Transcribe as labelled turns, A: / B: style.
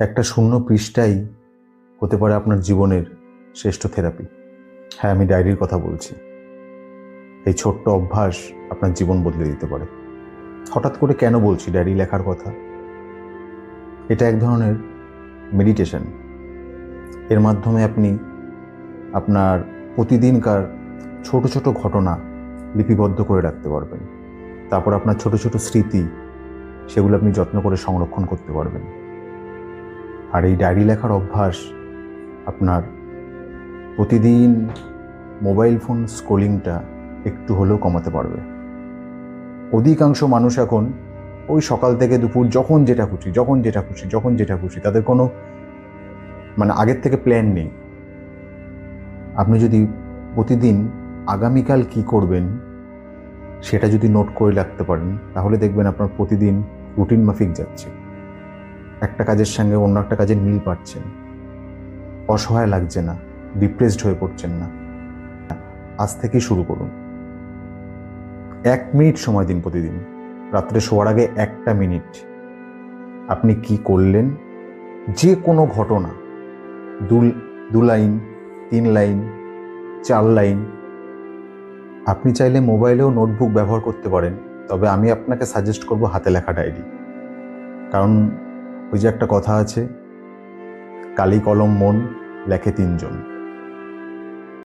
A: একটা শূন্য পৃষ্ঠাই হতে পারে আপনার জীবনের শ্রেষ্ঠ থেরাপি। হ্যাঁ আমি ডায়েরির কথা বলছি। এই ছোট্ট অভ্যাস আপনার জীবন বদলে দিতে পারে। হঠাৎ করে কেন বলছি ডায়েরি লেখার কথা? এটা এক ধরনের মেডিটেশন এর মাধ্যমে আপনি আপনার প্রতিদিনকার ছোট ছোট ঘটনা লিপিবদ্ধ করে রাখতে পারবেন। তারপর আপনার ছোট ছোট স্মৃতি, সেগুলো আপনি যত্ন করে সংরক্ষণ করতে পারবেন। আর এই ডায়েরি লেখার অভ্যাস আপনার প্রতিদিন মোবাইল ফোন স্ক্রোলিংটা একটু হলেও কমাতে পারবে। অধিকাংশ মানুষ এখন ওই সকাল থেকে দুপুর যখন যেটা খুশি, যখন যেটা খুশি, যখন যেটা খুশি, তাদের কোনো মানে আগের থেকে প্ল্যান নেই। আপনি যদি প্রতিদিন আগামীকাল কি করবেন সেটা যদি নোট করে রাখতে পারেন, তাহলে দেখবেন আপনার প্রতিদিন রুটিন মাফিক যাচ্ছে। একটা কাজের সঙ্গে অন্য একটা কাজের মিল পাচ্ছেন। অসহায় লাগছে না ডিপ্রেসড হয়ে পড়ছেন না। আজ থেকেই শুরু করুন। এক মিনিট সময় দিন প্রতিদিন। রাত্রে শোয়ার আগে একটা মিনিট। আপনি কি করলেন? যে কোনো ঘটনা। দু দু লাইন, তিন লাইন, চার লাইন। আপনি চাইলে মোবাইলেও নোটবুক ব্যবহার করতে পারেন। তবে আমি আপনাকে সাজেস্ট করব হাতে লেখা ডায়েরি। কারণ ওই যে একটা কথা আছে কালি কলম মন লেখে তিনজন।